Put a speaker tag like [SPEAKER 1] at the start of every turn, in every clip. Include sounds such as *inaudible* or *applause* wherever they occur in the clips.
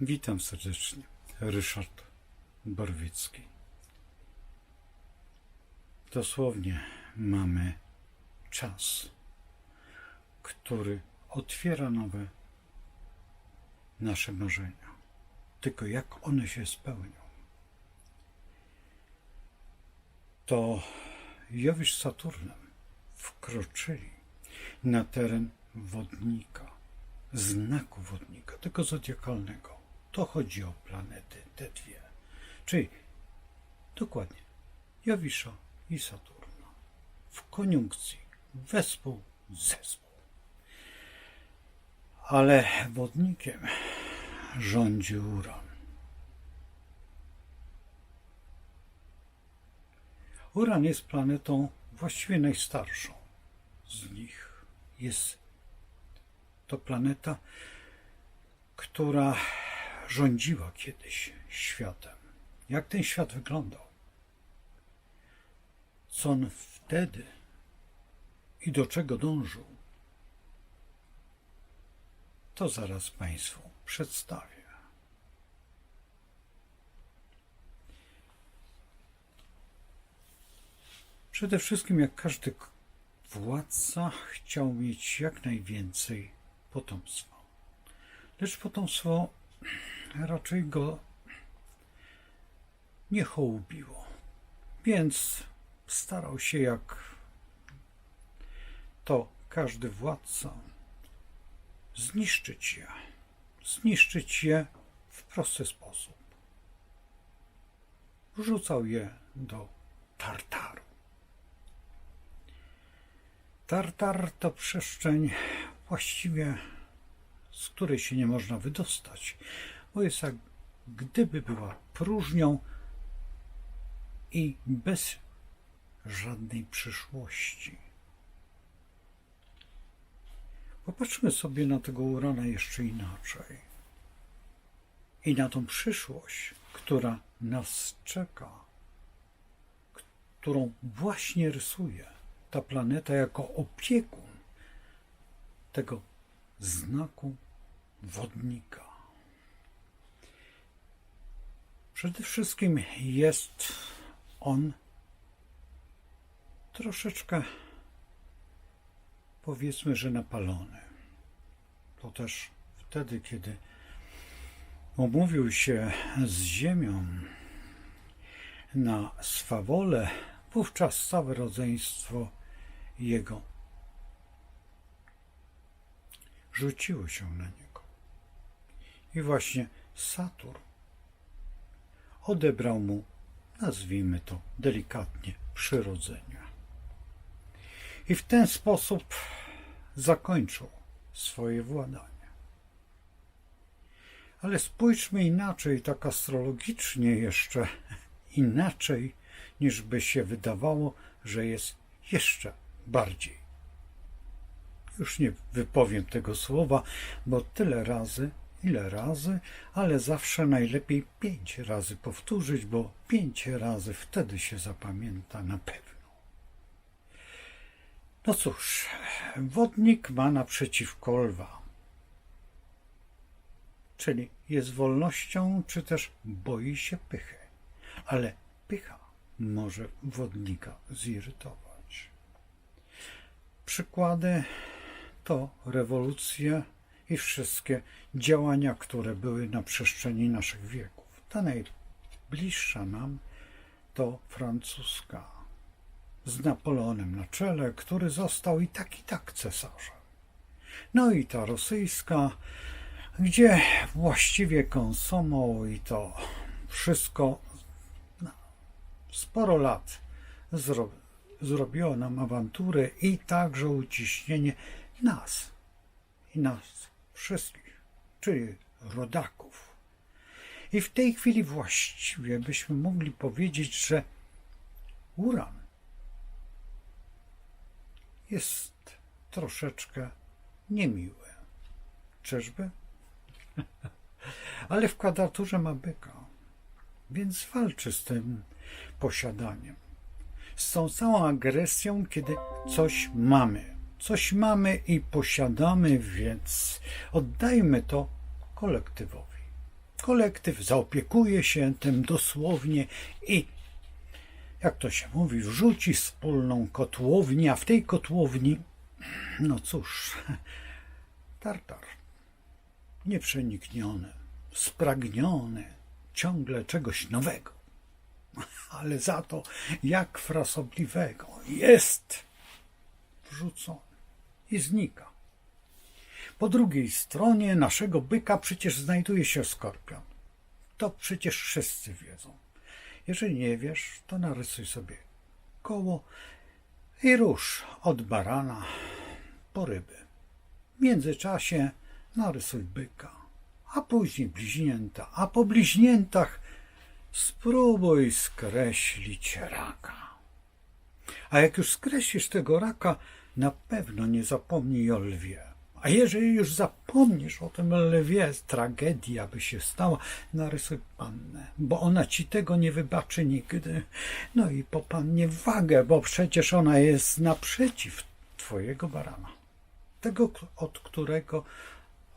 [SPEAKER 1] Witam serdecznie. Ryszard Borwicki. Dosłownie mamy czas, który otwiera nowe nasze marzenia. Tylko jak one się spełnią. To Jowisz Saturnem wkroczyli na teren wodnika, znaku wodnika, tego zodiakalnego. To chodzi o planety, te dwie. Czyli dokładnie Jowisza i Saturna w koniunkcji, wespół, zespół. Ale wodnikiem rządzi Uran. Uran jest planetą właściwie najstarszą z nich. Jest to planeta, która rządziła kiedyś światem. Jak ten świat wyglądał? Co on wtedy i do czego dążył? To zaraz Państwu przedstawię. Przede wszystkim, jak każdy władca, chciał mieć jak najwięcej potomstwa. Lecz potomstwo raczej go nie hołubiło. Więc starał się, jak to każdy władca, zniszczyć je. Zniszczyć je w prosty sposób. Wrzucał je do Tartaru. Tartar to przestrzeń właściwie, z której się nie można wydostać, jak gdyby była próżnią i bez żadnej przyszłości. Popatrzmy sobie na tego Urana jeszcze inaczej. I na tą przyszłość, która nas czeka, którą właśnie rysuje ta planeta jako opiekun tego znaku wodnika. Przede wszystkim jest on troszeczkę, powiedzmy, że napalony. To też wtedy, kiedy umówił się z Ziemią na swawolę, wówczas całe rodzeństwo jego rzuciło się na niego. I właśnie Saturn odebrał mu, nazwijmy to delikatnie, przyrodzenia. I w ten sposób zakończył swoje władanie. Ale spójrzmy inaczej, tak astrologicznie jeszcze *laughs* inaczej, niż by się wydawało, że jest jeszcze bardziej. Już nie wypowiem tego słowa, bo tyle razy, ile razy, ale zawsze najlepiej pięć razy powtórzyć, bo pięć razy wtedy się zapamięta na pewno. No cóż, wodnik ma naprzeciwko lwa, czyli jest wolnością, czy też boi się pychy, ale pycha może wodnika zirytować. Przykłady to rewolucje i wszystkie działania, które były na przestrzeni naszych wieków. Ta najbliższa nam to francuska z Napoleonem na czele, który został i tak i tak cesarzem. No i ta rosyjska, gdzie właściwie konsumo i to wszystko no, sporo lat zro, zrobiło nam awanturę i także uciśnienie nas i nas wszystkich, czyli rodaków. I w tej chwili właściwie byśmy mogli powiedzieć, że uran jest troszeczkę niemiły. Czyżby? *laughs* Ale w kwadraturze ma byka, więc walczy z tym posiadaniem. Z tą całą agresją, kiedy coś mamy. Coś mamy i posiadamy, więc oddajmy to kolektywowi. kolektyw zaopiekuje się tym dosłownie i jak to się mówi, wrzuci wspólną kotłownię, a w tej kotłowni, no cóż, tartar, nieprzenikniony, spragniony ciągle czegoś nowego, ale za to jak frasobliwego jest wrzucony i znika. Po drugiej stronie naszego byka przecież znajduje się skorpion. To przecież wszyscy wiedzą. Jeżeli nie wiesz, to narysuj sobie koło i rusz od barana po ryby. W międzyczasie narysuj byka, a później bliźnięta, a po bliźniętach spróbuj skreślić raka. A jak już skreślisz tego raka, na pewno nie zapomnij o lwie. A jeżeli już zapomnisz o tym lwie, tragedia by się stała, narysuj pannę, bo ona ci tego nie wybaczy nigdy. No i po pannie wagę, bo przecież ona jest naprzeciw twojego barana. Tego, od którego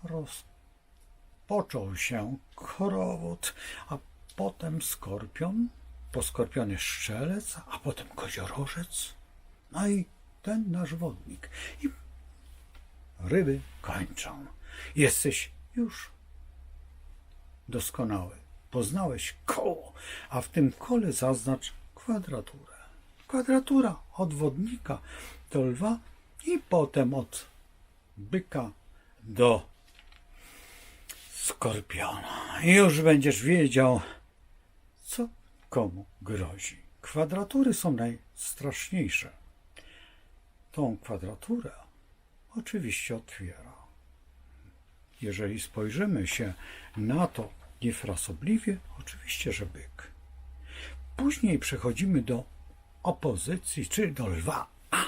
[SPEAKER 1] rozpoczął się korowód, a potem skorpion, po skorpionie szczelec, a potem koziorożec, no i ten nasz wodnik. I ryby kończą. Jesteś już doskonały. Poznałeś koło, a w tym kole zaznacz kwadraturę. Kwadratura od wodnika do lwa i potem od byka do skorpiona. Już będziesz wiedział, co komu grozi. Kwadratury są najstraszniejsze. Tą kwadraturę oczywiście otwiera. Jeżeli spojrzymy się na to niefrasobliwie, oczywiście, że byk. Później przechodzimy do opozycji, czy do lwa. A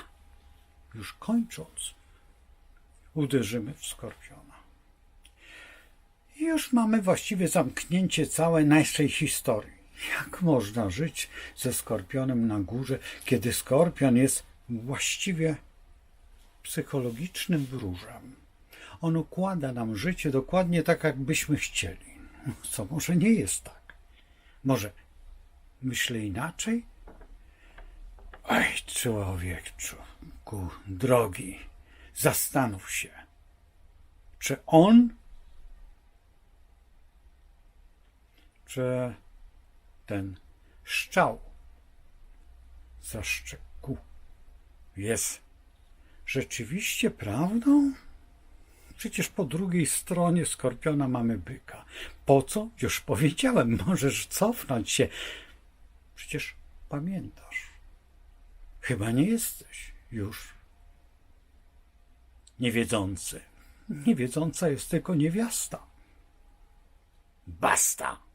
[SPEAKER 1] już kończąc, uderzymy w skorpiona. I już mamy właściwie zamknięcie całej naszej historii. Jak można żyć ze skorpionem na górze, kiedy skorpion jest właściwie psychologicznym wróżem. On układa nam życie dokładnie tak, jakbyśmy chcieli. *laughs* Co może nie jest tak? Może myślę inaczej? Oj, człowieku, drogi, zastanów się. Czy on, czy ten szczał za jest rzeczywiście prawdą? Przecież po drugiej stronie skorpiona mamy byka. Po co? Już powiedziałem, *laughs* możesz cofnąć się. Przecież pamiętasz. Chyba nie jesteś już niewiedzący. Niewiedząca jest tylko niewiasta. Basta!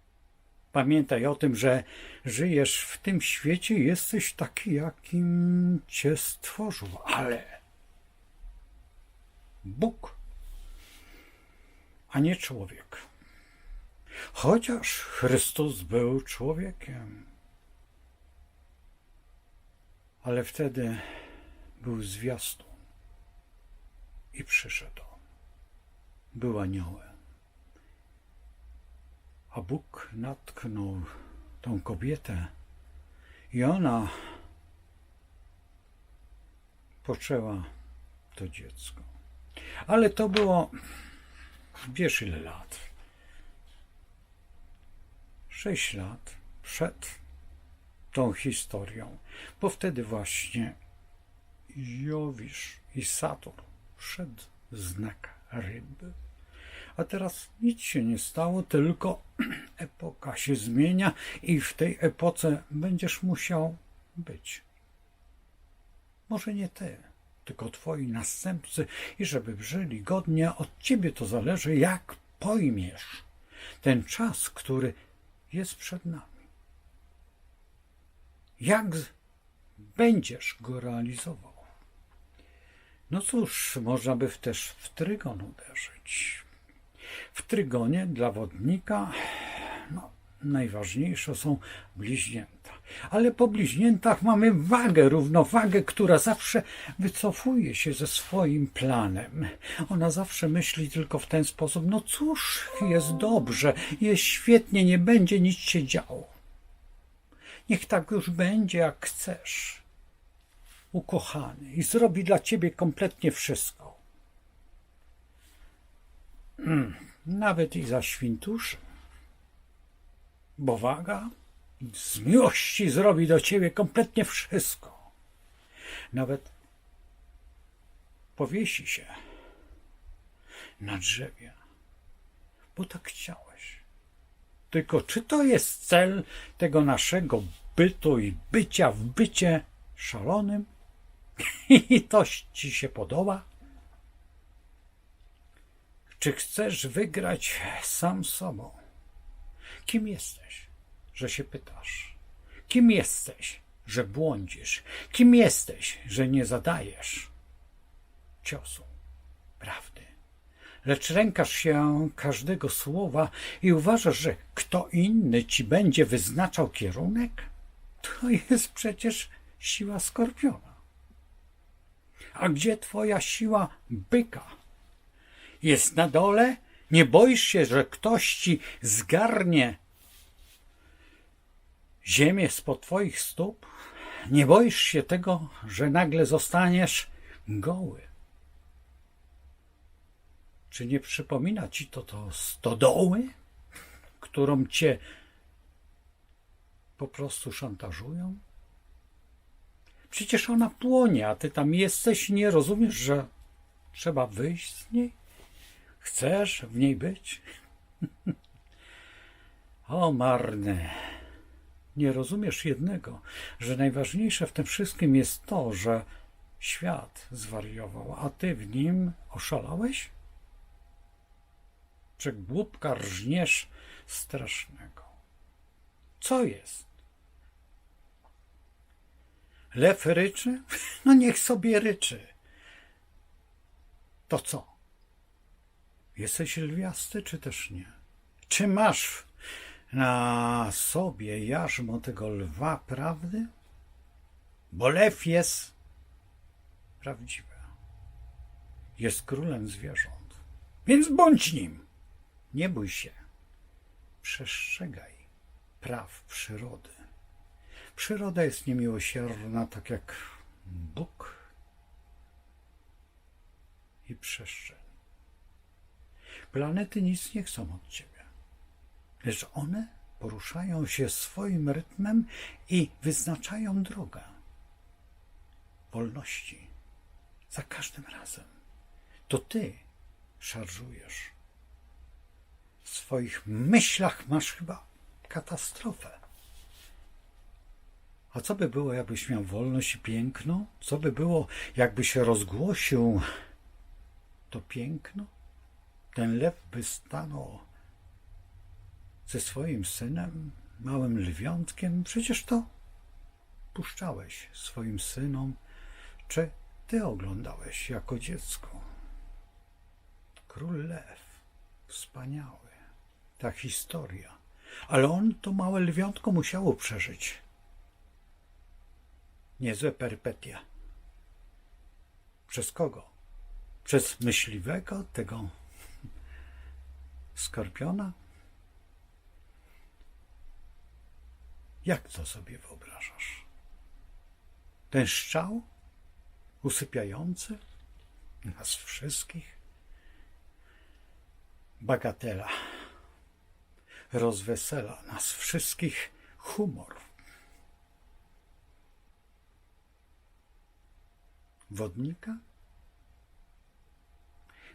[SPEAKER 1] Pamiętaj o tym, że żyjesz w tym świecie i jesteś taki, jakim cię stworzył, ale Bóg, a nie człowiek. Chociaż Chrystus był człowiekiem, ale wtedy był zwiastun i przyszedł. Był aniołem. A Bóg natknął tą kobietę i ona poczęła to dziecko. Ale to było, wiesz ile lat? Sześć lat przed tą historią, bo wtedy właśnie Jowisz i Saturn wszedł znak ryby. A teraz nic się nie stało, tylko *clears throat* epoka się zmienia i w tej epoce będziesz musiał być. Może nie ty, tylko twoi następcy i żeby żyli godnie, od ciebie to zależy, jak pojmiesz ten czas, który jest przed nami. Jak będziesz go realizował? No cóż, można by też w trygon uderzyć. W trygonie dla wodnika no, najważniejsze są bliźnięta. ale po bliźniętach mamy wagę, równowagę, która zawsze wycofuje się ze swoim planem. Ona zawsze myśli tylko w ten sposób: no cóż, jest dobrze, jest świetnie, nie będzie nic się działo. Niech tak już będzie, jak chcesz. Ukochany i zrobi dla ciebie kompletnie wszystko. Mm, nawet i za świntuszy. Bo waga z miłości zrobi do ciebie kompletnie wszystko. Nawet powiesi się na drzewie, bo tak chciałeś. Tylko czy to jest cel tego naszego bytu i bycia w bycie szalonym? *laughs* I to ci się podoba? Czy chcesz wygrać sam sobą? Kim jesteś, że się pytasz? Kim jesteś, że błądzisz? Kim jesteś, że nie zadajesz ciosu prawdy? Lecz rękasz się każdego słowa i uważasz, że kto inny ci będzie wyznaczał kierunek? To jest przecież siła skorpiona. A gdzie twoja siła byka? Jest na dole? Nie boisz się, że ktoś ci zgarnie ziemię spod twoich stóp? Nie boisz się tego, że nagle zostaniesz goły? Czy nie przypomina ci to to stodoły, którą cię po prostu szantażują? Przecież ona płonie, a ty tam jesteś i nie rozumiesz, że trzeba wyjść z niej? Chcesz w niej być? *laughs* o marny. Nie rozumiesz jednego, że najważniejsze w tym wszystkim jest to, że świat zwariował, a ty w nim oszalałeś? Przegłupka rżniesz strasznego. Co jest? Lew ryczy? *laughs* No niech sobie ryczy. To co? Jesteś lwiasty, czy też nie? Czy masz na sobie jarzmo tego lwa prawdy? Bo lew jest prawdziwy. Jest królem zwierząt. Więc bądź nim. Nie bój się. Przestrzegaj praw przyrody. Przyroda jest niemiłosierna, tak jak Bóg i przestrzeń. Planety nic nie chcą od ciebie, lecz one poruszają się swoim rytmem i wyznaczają drogę wolności. Za każdym razem to ty szarżujesz. W swoich myślach masz chyba katastrofę. A co by było, jakbyś miał wolność i piękno? Co by było, jakbyś rozgłosił to piękno? Ten lew by stanął ze swoim synem, małym lwiątkiem. Przecież to puszczałeś swoim synom, czy ty oglądałeś jako dziecko. Król lew, wspaniały, ta historia. Ale on to małe lwiątko musiało przeżyć. Niezłe perypetia. Przez kogo? Przez myśliwego, tego skorpiona? Jak to sobie wyobrażasz? Ten szczał usypiający nas wszystkich? Bagatela rozwesela nas wszystkich humor. Wodnika?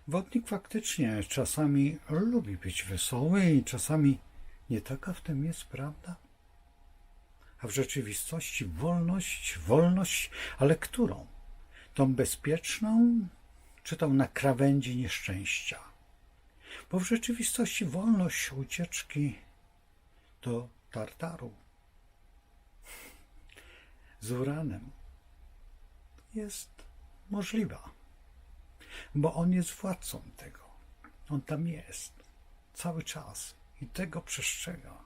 [SPEAKER 1] Wodnik faktycznie czasami lubi być wesoły i czasami nie taka w tym jest prawda. A w rzeczywistości wolność, wolność, ale którą? Tą bezpieczną, czy tą na krawędzi nieszczęścia? Bo w rzeczywistości wolność ucieczki do Tartaru z uranem jest możliwa bo on jest władcą tego. On tam jest cały czas i tego przestrzega.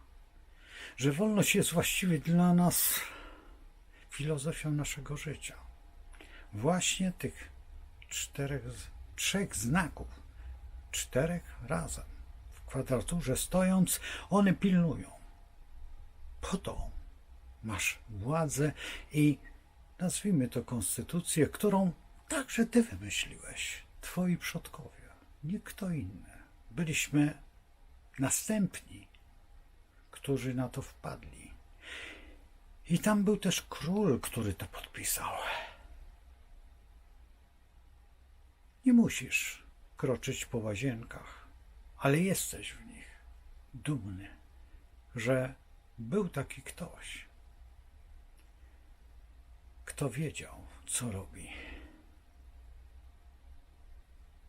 [SPEAKER 1] że wolność jest właściwie dla nas filozofią naszego życia. Właśnie tych czterech, trzech znaków, czterech razem w kwadraturze stojąc, one pilnują. Po to masz władzę i nazwijmy to konstytucję, którą także ty wymyśliłeś, twoi przodkowie, nie kto inny. Byliśmy następni, którzy na to wpadli. I tam był też król, który to podpisał. Nie musisz kroczyć po łazienkach, ale jesteś w nich dumny, że był taki ktoś, kto wiedział, co robi.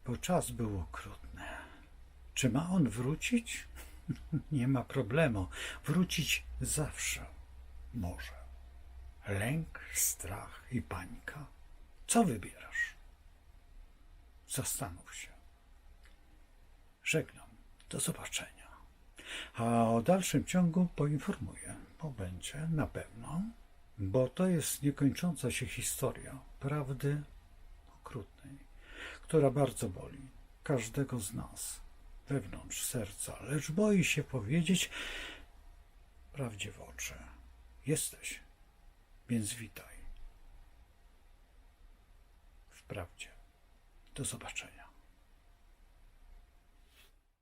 [SPEAKER 1] Bo czas był okrutny. Czy ma on wrócić? *laughs* Nie ma problemu. Wrócić zawsze może. Lęk, strach i panika. Co wybierasz? Zastanów się. Żegnam. Do zobaczenia. A o dalszym ciągu poinformuję, bo będzie na pewno, bo to jest niekończąca się historia prawdy okrutnej, która bardzo boli każdego z nas wewnątrz serca, lecz boi się powiedzieć prawdzie w oczy. Jesteś, więc witaj. W prawdzie. Do zobaczenia.